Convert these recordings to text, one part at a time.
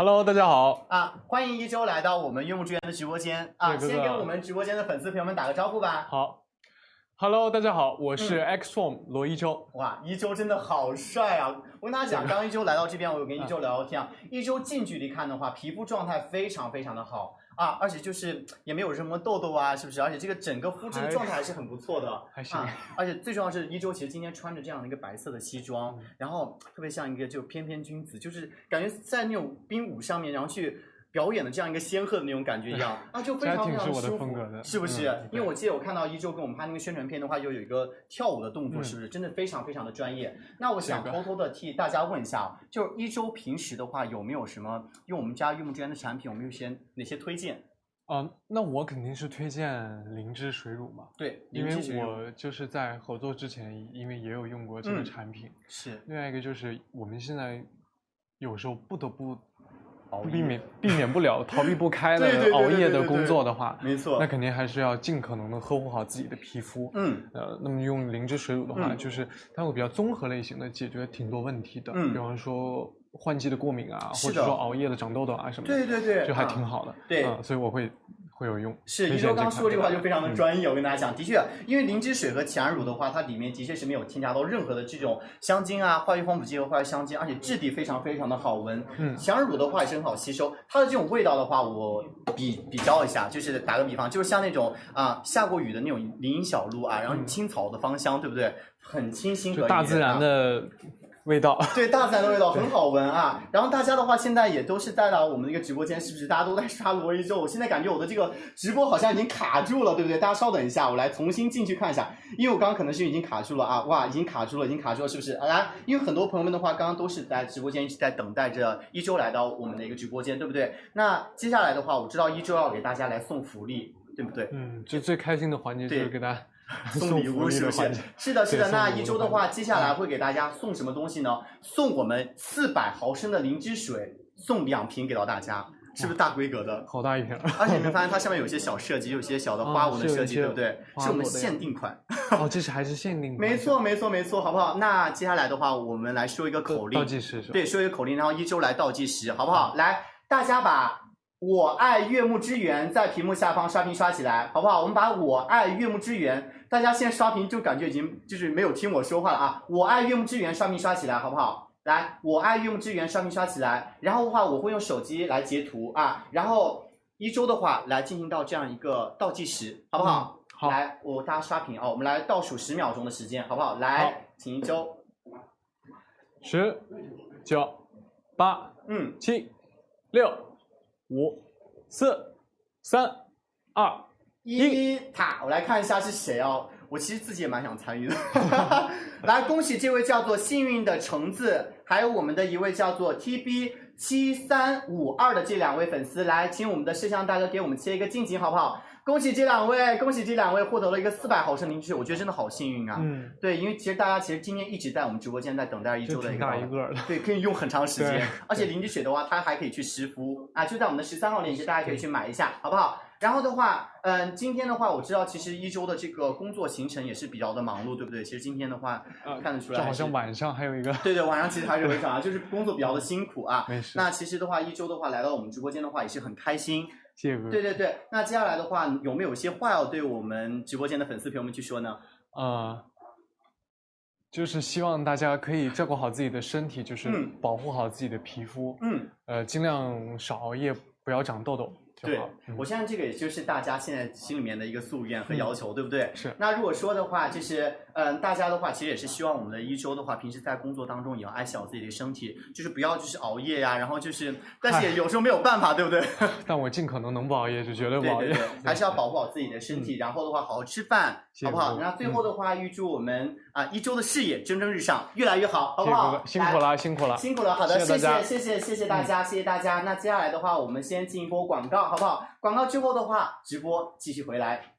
Hello，大家好。啊，欢迎一周来到我们悦木之源的直播间啊！先跟我们直播间的粉丝朋友们打个招呼吧。好，Hello，大家好，我是嗯 X Form 罗一舟。哇，一周真的好帅啊！我跟大家讲，刚一周来到这边，我有跟一周聊聊天啊。一周近距离看的话，皮肤状态非常非常的好啊，而且就是也没有什么痘痘啊，是不是？而且这个整个肤质的状态还是很不错的，还是啊。而且最重要是一周其实今天穿着这样的一个白色的西装，嗯然后特别像一个就翩翩君子，就是感觉在那种冰舞上面，然后去。表演的这样一个仙鹤的那种感觉一样 啊，就非常非常这还挺是我的舒服风格的是不是？嗯因为我记得我看到一周跟我们拍那个宣传片的话，就有一个跳舞的动作，嗯是不是？真的非常非常的专业。那我想偷偷的替大家问一下，就是一周平时的话，有没有什么用我们家悦木之源的产品，有没有一些哪些推荐？啊、那我肯定是推荐灵芝水乳嘛，对，因为我就是在合作之前，因为也有用过这个嗯产品。是另外一个就是我们现在有时候不得不熬夜。避免避免不了、逃避不开的熬夜的工作的话，没错。那肯定还是要尽可能的呵护好自己的皮肤。嗯。呃，那么用灵芝水乳的话，嗯。就是它会比较综合类型的解决挺多问题的，嗯。比方说换季的过敏啊，或者说熬夜的长痘痘啊什么的，对对对，就还啊。挺好的。对。嗯，所以我会会有用。是，一推荐周刚刚说这个话就非常的嗯专业，我跟大家讲，的确，因为灵芝水和强乳的话，它里面的确是没有添加到任何的这种香精啊、化学防腐剂和化学香精，而且质地非常非常的好闻。嗯强乳的话也是很好吸收，它的这种味道的话，我比比较一下，就是打个比方，就是像那种啊下过雨的那种林荫小路啊，然后嗯青草的芳香，对不对？很清新可以，就大自然啊的味道。对大自然的味道很好闻啊。然后大家的话，现在也都是在了我们那个直播间，是不是？大家都在刷罗一周。我现在感觉我的这个直播好像已经卡住了，对不对？大家稍等一下，我来重新进去看一下，因为我刚刚可能是已经卡住了啊，哇，已经卡住了，已经卡住了，是不是？啊来，因为很多朋友们的话，刚刚都是在直播间一直在等待着一周来到我们的一个直播间，对不对？那接下来的话，我知道一周要给大家来送福利，对不对？嗯，就最开心的环节就是对给大家 送礼物是不是？是的，是的。那一周的话，接下来会给大家送什么东西呢？送我们四百毫升的灵芝水，送两瓶给到大家，是不是大规格的？好大一瓶。而且你们 发现它上面有些小设计，有些小的花纹的设计，对不对？是我们限定款。哦，这是还是限定款没错，没错，没错，好不好？那接下来的话，我们来说一个口令倒，计时是吧？对，说一个口令，然后一周来倒计时，好不好？来，大家把我爱悦木之源在屏幕下方刷屏刷起来，好不好？我们把我爱悦木之源，大家现在刷屏就感觉已经就是没有听我说话了啊！我爱悦木之源刷屏刷起来，好不好？来，我爱悦木之源刷屏刷起来，然后的话我会用手机来截图啊，然后一周的话来进行到这样一个倒计时，好不好？嗯好来，我大家刷屏啊，我们来倒数十秒钟的时间，好不好？好来，请一周，十、九、八、嗯，七、六、五、四、三、二。一塔，我来看一下是谁哦。我其实自己也蛮想参与的。来，恭喜这位叫做幸运的橙子，还有我们的一位叫做 TB 七三五二的这两位粉丝，来，请我们的摄像大哥给我们切一个近景，好不好？恭喜这两位，恭喜这两位获得了一个四百毫升灵芝水，我觉得真的好幸运啊。嗯，对，因为其实大家其实今天一直在我们直播间在等待一周的一个。对，可以用很长时间，而且灵芝水的话，它还可以去湿敷啊，就在我们的十三号链接，大家可以去买一下，好不好？然后的话，嗯，今天的话，我知道其实一周的这个工作行程也是比较的忙碌，对不对？其实今天的话，啊看得出来就好像晚上还有一个。对对，晚上其实还是会场啊，就是工作比较的辛苦啊。没事。那其实的话，一周的话来到我们直播间的话，也是很开心。谢谢各位。对对对，那接下来的话，有没有一些话要对我们直播间的粉丝朋友们去说呢？呃，就是希望大家可以照顾好自己的身体，就是嗯保护好自己的皮肤，嗯，呃，尽量少熬夜，不要长痘痘就对。嗯我相信这个也就是大家现在心里面的一个夙愿和要求，对不对？是那如果说的话，就是嗯、大家的话，其实也是希望我们的一周的话，平时在工作当中也要爱惜好自己的身体，就是不要就是熬夜呀、然后就是，但是也有时候没有办法，对不对？但我尽可能能不熬夜就绝对不熬夜对对对，，还是要保护好自己的身体，然后的话好好吃饭，好不好？那最后的话，预祝我们啊一周的事业蒸蒸日上，越来越好，好不好？辛苦了，辛苦了。辛苦了，好的，谢谢谢谢谢谢谢谢大家，谢谢大家。那接下来的话，我们先进一波广告，好不好？广告之后的话，直播继续回来。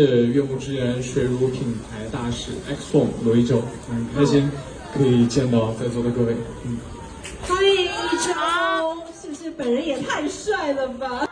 是悦木之源水乳品牌大使 X Form 罗一舟，很开心可以见到在座的各位。嗯，欢迎一舟，是不是本人也太帅了吧？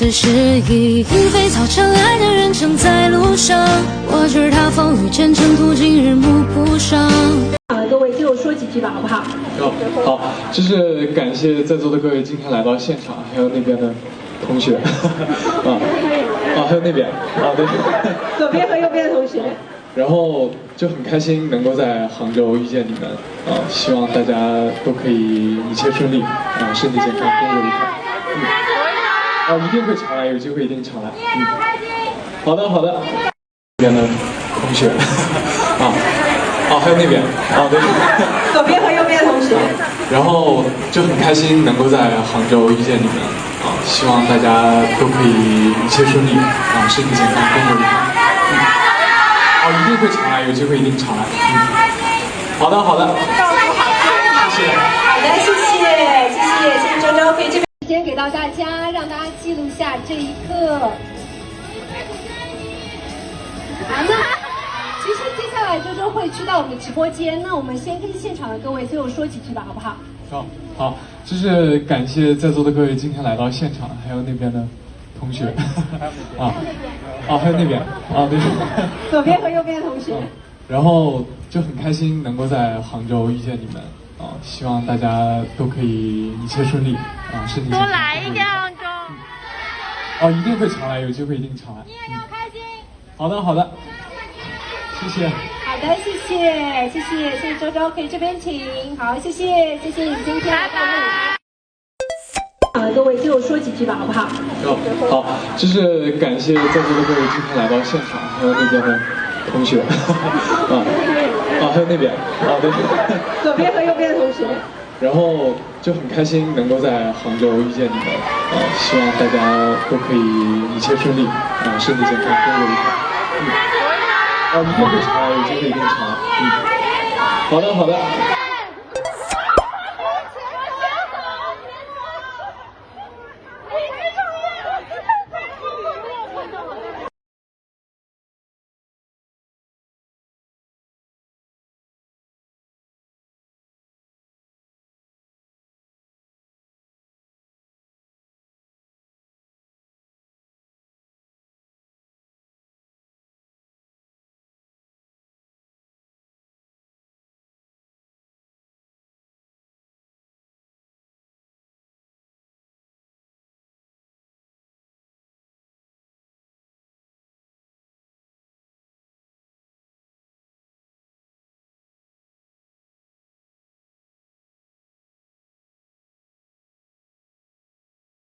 此时已莺飞草长，爱的人正在路上。我知他风雨兼程途，经日暮不赏。啊，各位就说几句吧，好不好？好，好，就是感谢在座的各位今天来到现场，还有那边的同学，啊，啊，还有那边，啊，对，左边和右边的同学。然后就很开心能够在杭州遇见你们，啊，希望大家都可以一切顺利，啊，身体健康，工作愉快，嗯，啊，一定会常来，有机会一定常来，嗯，好的，好的，这边的同学，啊，啊，还有那边，啊，对。左边和右边的同学。然后就很开心能够在杭州遇见你们。啊，希望大家都可以一切顺利啊，身体健康，工作愉快。嗯，啊，一定会常来，有机会一定常来。嗯，好的，好的。谢谢。好的，谢谢，谢谢，谢谢周周，可以这边。时间给到大家，让大家记录下这一刻。好，的其实接下来周周会去到我们的直播间，那我们先跟现场的各位最后说几句吧，好不好？好，好，就是感谢在座的各位今天来到现场，还有那边的同学，啊，啊，还有那边，啊，对。左边和右边的同学。然后就很开心能够在杭州遇见你们啊，希望大家都可以一切顺利啊，身体健康。多来一点杭州。哦，一定会常来，有机会一定常来。你也要开心。好的，好的。谢谢。好的，谢谢，谢谢，谢谢周周，可以这边请。好，谢谢，谢谢你今天来到场的各位就说几句吧，好不好？好，好，就是感谢在座的各位今天来到现场，还有那边的同学，啊，啊，还有那边，啊，对。左边和右边的同学。然后就很开心能够在杭州遇见你们啊，希望大家都可以一切顺利啊，身体健康，工作愉快。嗯，啊，一定会常来，有机会一定常来。嗯，好的，好的。